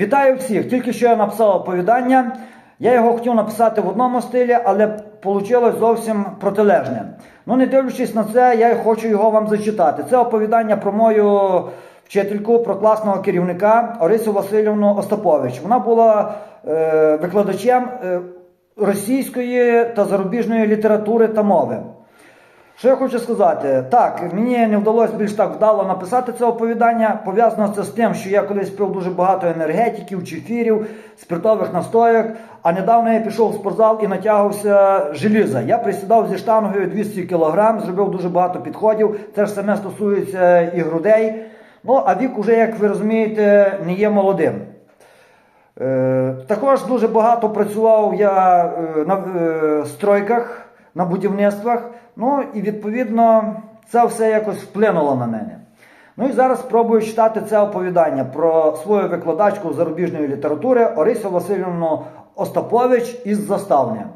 Вітаю всіх! Тільки що я написав оповідання. Я його хотів написати в одному стилі, але вийшло зовсім протилежне. Ну, не дивлячись на це, я хочу його вам зачитати. Це оповідання про мою вчительку, про класного керівника Орисю Васильівну Остапович. Вона була е, викладачем е, російської та зарубіжної літератури та мови. Що я хочу сказати? Так, мені не вдалося більш так вдало написати це оповідання. Пов'язано це з тим, що я колись пив дуже багато енергетиків, чефірів, спиртових настояк. А недавно я пішов в спортзал і натягувався желіза. Я присідав зі штангою 200 кг, зробив дуже багато підходів. Це ж саме стосується і грудей. Ну, а вік уже, як ви розумієте, не є молодим. Е, також дуже багато працював я е, на е, стройках, на будівництвах. Ну і відповідно це все якось вплинуло на мене. Ну і зараз спробую читати це оповідання про свою викладачку зарубіжної літератури Орису Васильівну Остапович із Заставня.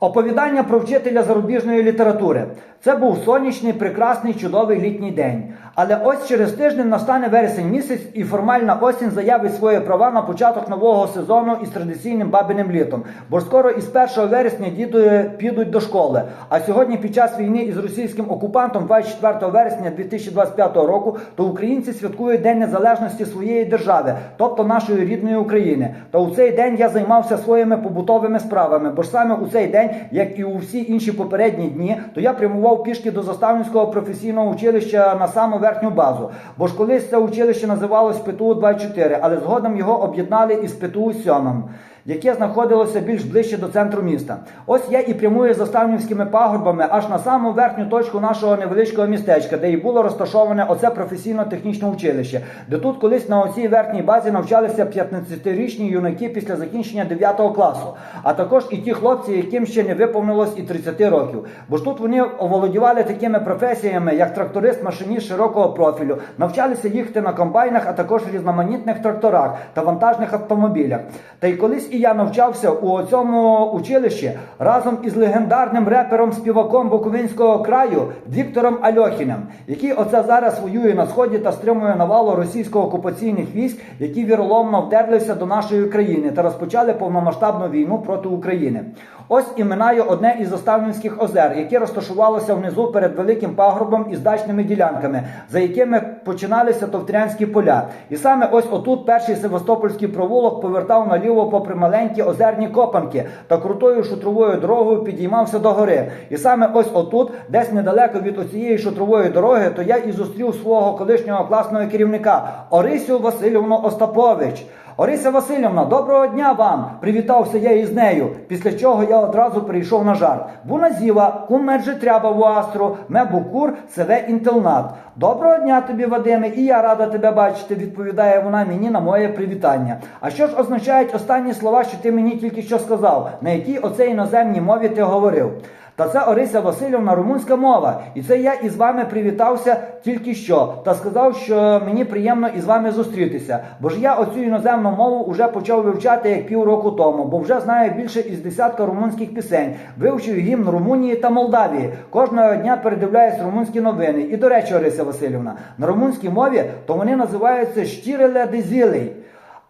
Оповідання про вчителя зарубіжної літератури. Це був сонячний, прекрасний, чудовий літній день. Але ось через тиждень настане вересень місяць, і формальна осінь заявить свої права на початок нового сезону із традиційним бабиним літом. Бо скоро із 1 вересня діти підуть до школи. А сьогодні, під час війни із російським окупантом, 24 вересня 2025 року, то українці святкують День Незалежності своєї держави, тобто нашої рідної України. Та у цей день я займався своїми побутовими справами, бо ж саме у цей день, як і у всі інші попередні дні, то я прямував пішки до Заставницького професійного училища на саму верхню базу. Бо ж колись це училище називалось ПТУ 24, але згодом його об'єднали із ПТУ 7 яке знаходилося більш ближче до центру міста. Ось я і прямую заставнівськими пагорбами аж на саму верхню точку нашого невеличкого містечка, де і було розташоване оце професійно-технічне училище, де тут колись на оцій верхній базі навчалися 15-річні юнаки після закінчення 9 класу, а також і ті хлопці, яким ще не виповнилось і 30 років. Бо ж тут вони оволодівали такими професіями, як тракторист, машиніст широкого профілю, навчалися їхати на комбайнах, а також різноманітних тракторах та вантажних автомобілях. Та й колись і я навчався у цьому училищі разом із легендарним репером-співаком Буковинського краю Віктором Альохіним, який оце зараз воює на сході та стримує навалу російсько-окупаційних військ, які віроломно вдерлися до нашої країни та розпочали повномасштабну війну проти України. Ось і одне із заставницьких озер, яке розташувалося внизу перед великим пагорбом із дачними ділянками, за якими починалися товтрянські поля. І саме ось отут перший Севастопольський провулок повертав наліво попри маленькі озерні копанки та крутою шутровою дорогою підіймався до гори. І саме ось отут, десь недалеко від оцієї шутрової дороги, то я і зустрів свого колишнього класного керівника Орисю Васильівну Остапович. Орися Васильівна, доброго дня вам! Привітався я із нею, після чого я одразу перейшов на жарт. Буна зіва, кум медже тряба в астру, ме букур, севе інтелнат. Доброго дня тобі, Вадиме, і я рада тебе бачити, відповідає вона мені на моє привітання. А що ж означають останні слова, що ти мені тільки що сказав, на якій оцей іноземній мові ти говорив? Та це Орися Васильівна румунська мова. І це я із вами привітався тільки що та сказав, що мені приємно із вами зустрітися. Бо ж я оцю іноземну мову вже почав вивчати як півроку тому, бо вже знаю більше із десятка румунських пісень. Вивчив гімн Румунії та Молдавії. Кожного дня передивляюсь румунські новини. І до речі, Орися Васильівна, на румунській мові то вони називаються «Штіреле дезілей».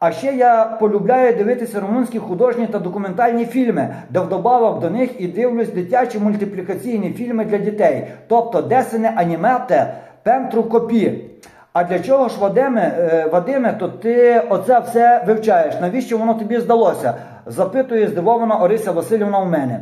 А ще я полюбляю дивитися румунські художні та документальні фільми, де вдобавок до них і дивлюсь дитячі мультиплікаційні фільми для дітей, тобто десене анімете пентру копі. А для чого ж, Вадиме, е, Вадиме, то ти оце все вивчаєш? Навіщо воно тобі здалося? запитує здивована Орися Васильівна у мене.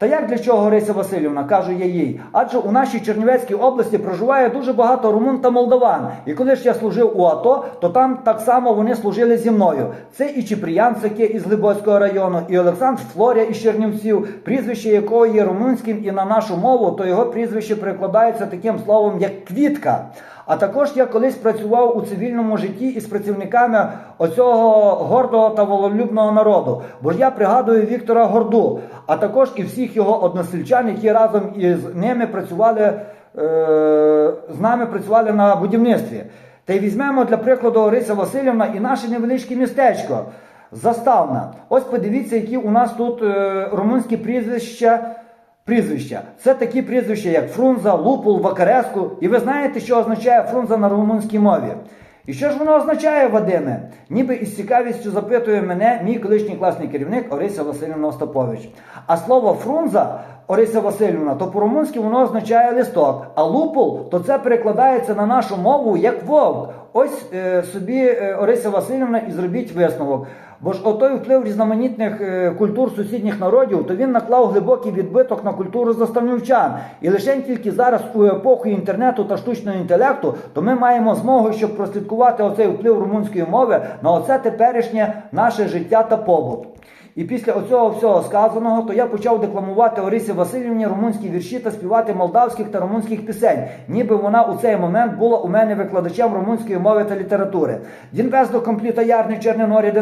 Та як для чого Орися Васильівна, кажу я їй, адже у нашій Чернівецькій області проживає дуже багато румун та молдаван. І коли ж я служив у АТО, то там так само вони служили зі мною. Це і Чіпріян із Глибоцького району, і Олександр Флоря із Чернівців, прізвище якого є румунським, і на нашу мову, то його прізвище перекладається таким словом, як квітка. А також я колись працював у цивільному житті із працівниками оцього гордого та вололюбного народу. Бо ж я пригадую Віктора Горду, а також і всіх його односельчан, які разом із ними працювали е, з нами працювали на будівництві. Та й візьмемо для прикладу Орися Васильівна і наше невеличке містечко. Заставна. Ось подивіться, які у нас тут е, румунські прізвища. Прізвища. Це такі прізвища, як Фрунза, Лупул, Вакареску. І ви знаєте, що означає Фрунза на румунській мові? І що ж воно означає, Вадиме? Ніби із цікавістю запитує мене мій колишній класний керівник Орися Васильівна Остапович. А слово фрунза Орися Васильівна, то по-румунськи воно означає листок, а лупул то це перекладається на нашу мову як вовк. Ось е, собі е, Орися Васильівна і зробіть висновок. Бо ж отой вплив різноманітних е, культур сусідніх народів, то він наклав глибокий відбиток на культуру заставнівчан. І лише тільки зараз у епоху інтернету та штучного інтелекту, то ми маємо змогу, щоб прослідкувати оцей вплив румунської мови на оце теперішнє наше життя та побут. І після оцього всього сказаного, то я почав декламувати Орисі Васильівні румунські вірші та співати молдавських та румунських пісень, ніби вона у цей момент була у мене викладачем румунської мови та літератури.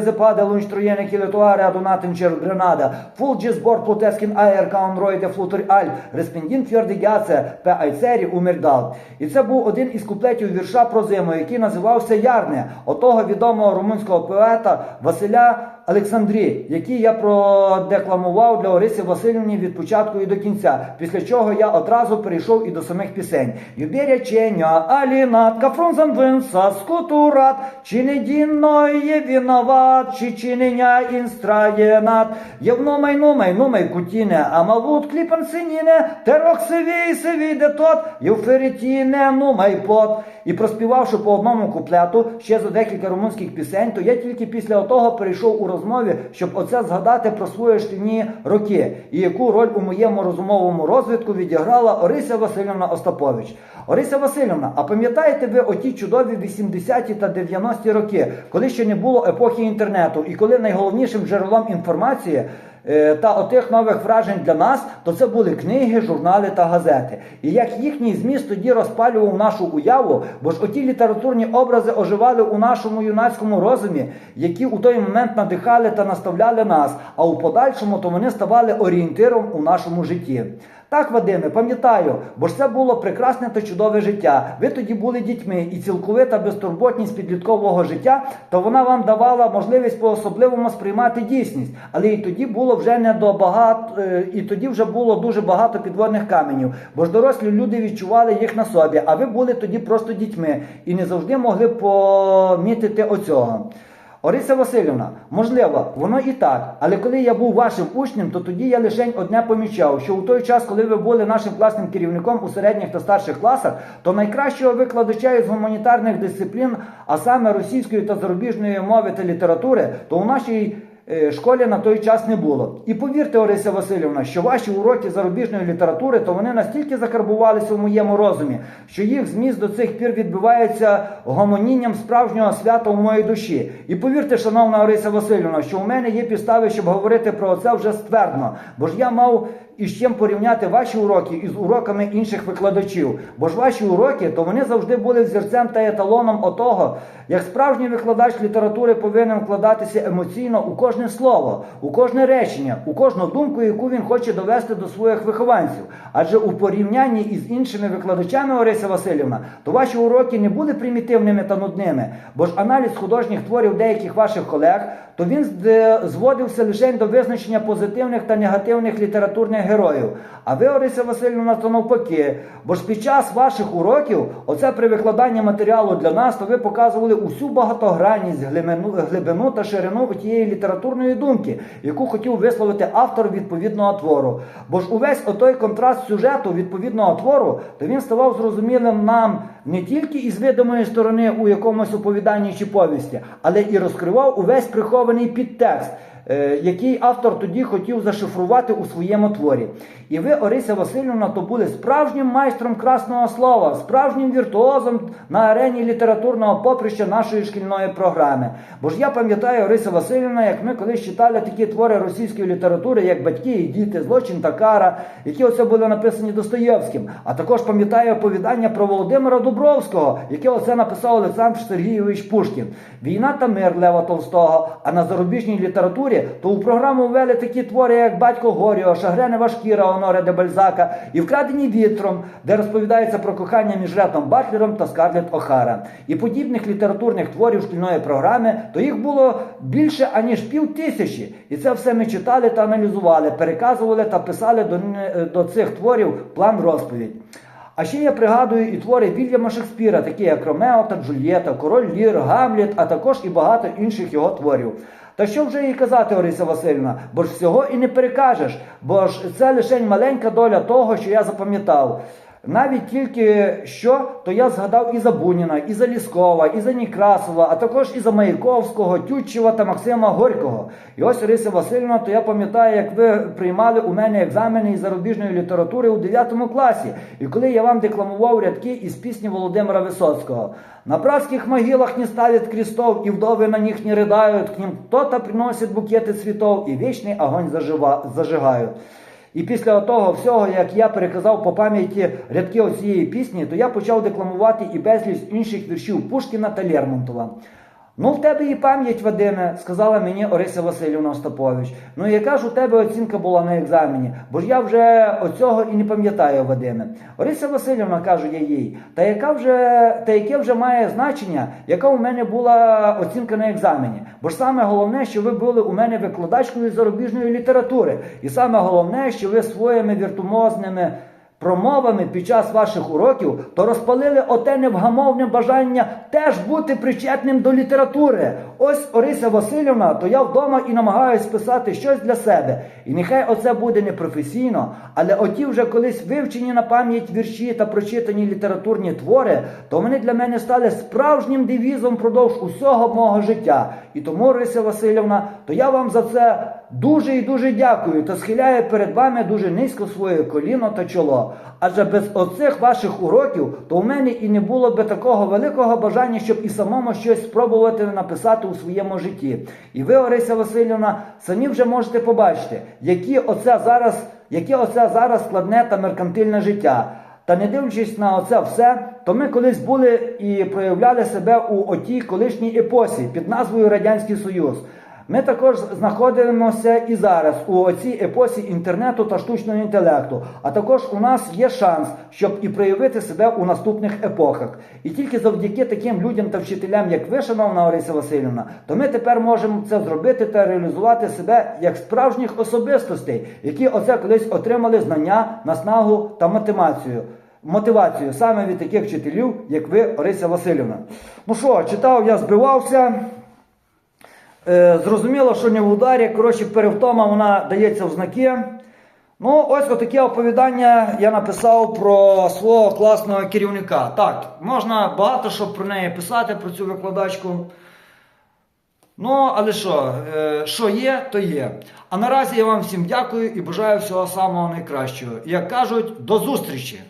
Zăpadă lungi troiene chilătoare adunat în cer Grenada. Fulgi zbor plutesc în aer ca un roi de fluturi albi, respindind fior de gheață pe айцері у Мірдал. І це був один із куплетів вірша про зиму, який називався Ярне, отого відомого румунського поета Василя Олександрі, який я продекламував для Орисі Васильівні від початку і до кінця, після чого я одразу перейшов і до самих пісень. Юберя Ченя, Алінат, Кафрунзан Винса, Скутурат, чи не дінно є виноват, чи чинення інстраєнат, Євномай нумай, нумай кутіне, а мавут кліпан синіне, терох сивій, сивій де тот, євферітіне, нумай пот. І проспівавши по одному куплету ще за декілька румунських пісень, то я тільки після того перейшов у розмові, щоб оце згадати про свої шкільні роки і яку роль у моєму розумовому розвитку відіграла Орися Васильівна Остапович. Орися Васильівна, а пам'ятаєте ви оті чудові 80-ті та 90-ті роки, коли ще не було епохи інтернету, і коли найголовнішим джерелом інформації та отих нових вражень для нас, то це були книги, журнали та газети. І як їхній зміст тоді розпалював нашу уяву, бо ж оті літературні образи оживали у нашому юнацькому розумі, які у той момент надихали та наставляли нас, а у подальшому то вони ставали орієнтиром у нашому житті. Так, Вадиме, пам'ятаю, бо ж це було прекрасне та чудове життя. Ви тоді були дітьми, і цілковита безтурботність підліткового життя, то вона вам давала можливість по-особливому сприймати дійсність. Але і тоді було вже не до багато, е, і тоді вже було дуже багато підводних каменів, бо ж дорослі люди відчували їх на собі, а ви були тоді просто дітьми і не завжди могли помітити оцього. Орися Васильівна, можливо, воно і так, але коли я був вашим учнем, то тоді я лише одне помічав, що у той час, коли ви були нашим класним керівником у середніх та старших класах, то найкращого викладача із гуманітарних дисциплін, а саме російської та зарубіжної мови та літератури, то у нашій школі на той час не було. І повірте, Орися Васильівна, що ваші уроки зарубіжної літератури, то вони настільки закарбувалися в моєму розумі, що їх зміст до цих пір відбувається гомонінням справжнього свята у моїй душі. І повірте, шановна Орися Васильівна, що у мене є підстави, щоб говорити про це вже ствердно, бо ж я мав із чим порівняти ваші уроки із уроками інших викладачів. Бо ж ваші уроки, то вони завжди були взірцем та еталоном отого, як справжній викладач літератури повинен вкладатися емоційно у кожне слово, у кожне речення, у кожну думку, яку він хоче довести до своїх вихованців. Адже у порівнянні із іншими викладачами Орися Васильівна, то ваші уроки не були примітивними та нудними, бо ж аналіз художніх творів деяких ваших колег, то він зводився лише до визначення позитивних та негативних літературних героїв. А ви, Орися Васильівна, то навпаки. Бо ж під час ваших уроків, оце при викладанні матеріалу для нас, то ви показували усю багатогранність, глибину, глибину та ширину тієї літературної думки, яку хотів висловити автор відповідного твору. Бо ж увесь отой контраст сюжету відповідного твору, то він ставав зрозумілим нам не тільки із видимої сторони у якомусь оповіданні чи повісті, але і розкривав увесь прихований підтекст. Е, Який автор тоді хотів зашифрувати у своєму творі. І ви, Орися Васильівна, то були справжнім майстром красного слова, справжнім віртуозом на арені літературного поприща нашої шкільної програми. Бо ж я пам'ятаю, Орися Васильівна, як ми колись читали такі твори російської літератури, як Батьки і діти, Злочин та кара, які оце були написані Достоєвським. А також пам'ятаю оповідання про Володимира Дубровського, яке оце написав Олександр Сергійович Пушкін. Війна та мир Лева Толстого. А на зарубіжній літературі то у програму ввели такі твори, як Батько Горіо, Шагренева шкіра Оноре де Бальзака і Вкрадені вітром, де розповідається про кохання між Ретом Батлером та Скарлетт Охара. І подібних літературних творів шкільної програми, то їх було більше аніж пів тисячі. І це все ми читали та аналізували, переказували та писали до, до цих творів план розповідь. А ще я пригадую і твори Вільяма Шекспіра, такі як Ромео та Джульєта, Король Лір, Гамліт, а також і багато інших його творів. Та що вже і казати, Орися Васильівна, бо ж всього і не перекажеш, бо ж це лише маленька доля того, що я запам'ятав. Навіть тільки що, то я згадав і за Буніна, і за Ліскова, і за Нікрасова, а також і за Маяковського, Тютчева та Максима Горького. І ось Орися Васильівна, то я пам'ятаю, як ви приймали у мене екзамени із зарубіжної літератури у 9 класі, і коли я вам декламував рядки із пісні Володимира Висоцького. На братских могилах не ставят крестов, и вдовы на них не рыдают, к ним кто-то приносит букети цветов, и вечный огонь зажива- зажигают. І після того всього, як я переказав по пам'яті рядки оцієї пісні, то я почав декламувати і безліч інших віршів Пушкіна та Лермонтова. Ну, в тебе і пам'ять, Вадиме, сказала мені Орися Васильівна Остапович. Ну, яка ж у тебе оцінка була на екзамені? Бо ж я вже оцього і не пам'ятаю, Вадиме. Орися Васильівна, кажу я їй, та яка вже, та яке вже має значення, яка у мене була оцінка на екзамені? Бо ж саме головне, що ви були у мене викладачкою зарубіжної літератури. І саме головне, що ви своїми віртумозними промовами під час ваших уроків, то розпалили оте невгамовне бажання теж бути причетним до літератури. Ось Орися Васильівна, то я вдома і намагаюсь писати щось для себе. І нехай оце буде не професійно, але оті вже колись вивчені на пам'ять вірші та прочитані літературні твори, то вони для мене стали справжнім девізом впродовж усього мого життя. І тому, Орися Васильівна, то я вам за це дуже і дуже дякую та схиляю перед вами дуже низько своє коліно та чоло. Адже без оцих ваших уроків, то у мене і не було би такого великого бажання, щоб і самому щось спробувати написати у своєму житті. І ви, Орися Васильівна, самі вже можете побачити, які оце зараз, яке оце зараз складне та меркантильне життя. Та не дивлячись на це все, то ми колись були і проявляли себе у отій колишній епосі під назвою Радянський Союз. Ми також знаходимося і зараз у оцій епосі інтернету та штучного інтелекту. А також у нас є шанс, щоб і проявити себе у наступних епохах. І тільки завдяки таким людям та вчителям, як ви, шановна Орися Васильівна, то ми тепер можемо це зробити та реалізувати себе як справжніх особистостей, які оце колись отримали знання, наснагу та мотивацію. Мотивацію саме від таких вчителів, як ви, Орися Васильівна. Ну що, читав, я збивався. Е, зрозуміло, що не в ударі, коротше, перевтома вона дається в знаки. Ну, ось отаке оповідання я написав про свого класного керівника. Так, можна багато що про неї писати, про цю викладачку. Ну, але що, е, що є, то є. А наразі я вам всім дякую і бажаю всього самого найкращого. Як кажуть, до зустрічі!